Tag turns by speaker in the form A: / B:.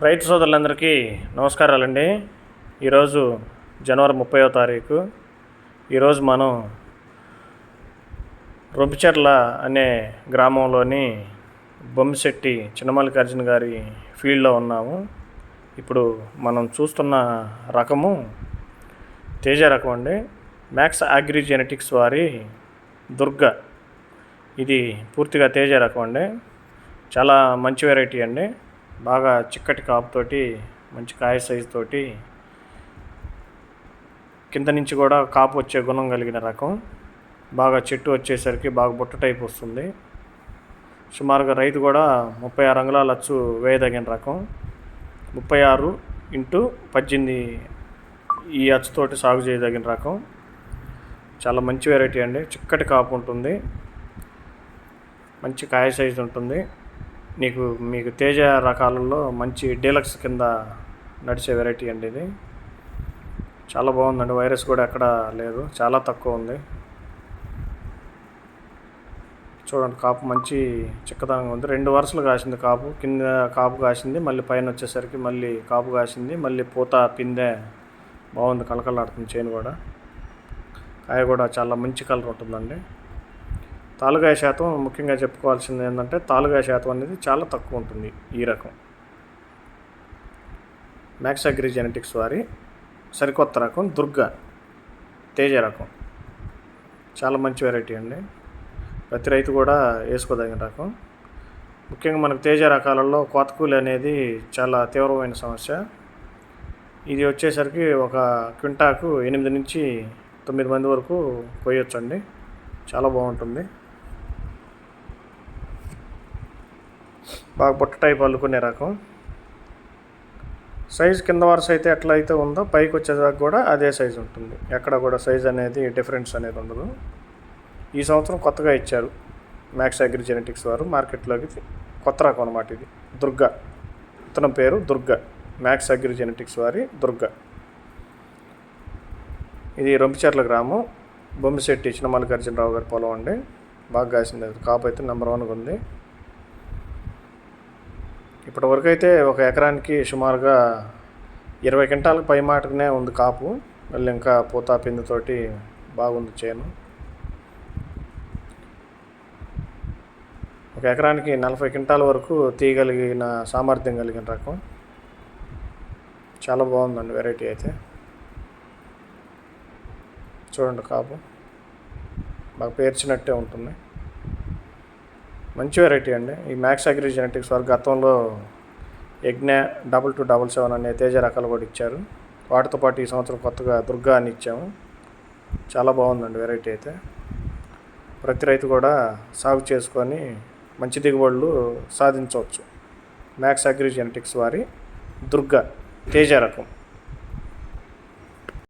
A: రైతు సోదరులందరికీ నమస్కారాలండి. ఈరోజు జనవరి ముప్పైవ తారీఖు. ఈరోజు మనం రొబ్బిచెర్ల అనే గ్రామంలోని బొమ్మిశెట్టి చిన్నమల్లికార్జున గారి ఫీల్డ్లో ఉన్నాము. ఇప్పుడు మనం చూస్తున్న రకము తేజ రకం అండి. మ్యాక్స్ అగ్రి జెనెటిక్స్ వారి దుర్గ. ఇది పూర్తిగా తేజ రకం అండి. చాలా మంచి వెరైటీ అండి. బాగా చిక్కటి కాపుతోటి మంచి కాయ సైజు తోటి కింద నుంచి కూడా కాపు వచ్చే గుణం కలిగిన రకం. బాగా చెట్టు వచ్చేసరికి బాగా బుట్ట టైప్ వస్తుంది. సుమారుగా రైతు కూడా ముప్పై ఆరు అంగుళాల అచ్చు వేయదగిన రకం. ముప్పై ఆరు ఇంటూ పద్దెనిమిది ఈ అచ్చుతోటి సాగు చేయదగిన రకం. చాలా మంచి వెరైటీ అండి. చిక్కటి కాపు ఉంటుంది. మంచి కాయ సైజు ఉంటుంది. నీకు మీకు తేజ రకాలలో మంచి డీలక్స్ కింద నడిచే వెరైటీ అండి ఇది. చాలా బాగుందండి. వైరస్ కూడా ఎక్కడ లేదు. చాలా తక్కువ ఉంది. చూడండి కాపు మంచి చిక్కదనంగా ఉంది. రెండు వరుసలు కాసింది కాపు. కింద కాపు కాసింది మళ్ళీ పైన వచ్చేసరికి మళ్ళీ కాపు కాసింది మళ్ళీ పూత పిందె బాగుంది. కలకలాడుతుంది చైన్ కూడా. కాయ కూడా చాలా మంచి కలర్ ఉంటుందండి. తాలుగాయ శాతం ముఖ్యంగా చెప్పుకోవాల్సింది ఏంటంటే తాలుగాయ శాతం అనేది చాలా తక్కువ ఉంటుంది ఈ రకం. మ్యాక్స్ అగ్రి జెనెటిక్స్ వారి సరికొత్త రకం దుర్గ తేజ రకం. చాలా మంచి వెరైటీ అండి. ప్రతి రైతు కూడా వేసుకోదగిన రకం. ముఖ్యంగా మనకు తేజ రకాలలో కోతకూలి అనేది చాలా తీవ్రమైన సమస్య. ఇది వచ్చేసరికి ఒక క్వింటాకు ఎనిమిది నుంచి తొమ్మిది మంది వరకు కొయ్యొచ్చండి. చాలా బాగుంటుంది. బాగా బుట్ట టైప్ అల్లుకునే రకం. సైజ్ కింద వరుస అయితే ఎట్లా అయితే ఉందో పైకి వచ్చేదాకా కూడా అదే సైజ్ ఉంటుంది. ఎక్కడ కూడా సైజ్ అనేది డిఫరెన్స్ అనేది ఉండదు. ఈ సంవత్సరం కొత్తగా ఇచ్చారు మ్యాక్స్ అగ్రి జెనెటిక్స్ వారు మార్కెట్లోకి. కొత్త రకం అనమాట ఇది. దుర్గ. ఇతను పేరు దుర్గ. మ్యాక్స్ అగ్రి జెనెటిక్స్ వారి దుర్గ. ఇది రొంపిచెర్ల గ్రామం. బొమ్మిశెట్టి చిన్నమల్లికార్జునరావు గారి పొలం అండి. బాగా కాసింది కాపు అయితే నెంబర్ వన్గా ఉంది. ఇప్పటి వరకు అయితే ఒక ఎకరానికి సుమారుగా ఇరవై క్వింటాలకు పై మాటకునే ఉంది కాపు. మళ్ళీ ఇంకా పూతా పిందుతోటి బాగుంది చేను. ఒక ఎకరానికి నలభై క్వింటాల వరకు తీయగలిగిన సామర్థ్యం కలిగిన రకం. చాలా బాగుందండి వెరైటీ అయితే. చూడండి కాపు. బాగా పేర్చినట్టే ఉంటుంది మంచి వెరైటీ అండి. ఈ మ్యాక్స్ అగ్రి జెనెటిక్స్ వారు గతంలో యజ్ఞ డబల్ టూ డబల్ సెవెన్ అనే తేజ రకాలు కూడా ఇచ్చారు. వాటితో పాటు ఈ సంవత్సరం కొత్తగా దుర్గా అని ఇచ్చాము. చాలా బాగుందండి వెరైటీ అయితే. ప్రతి రైతు కూడా సాగు చేసుకొని మంచి దిగుబడులు సాధించవచ్చు. మ్యాక్స్ అగ్రి జెనెటిక్స్ వారి దుర్గా తేజ రకం.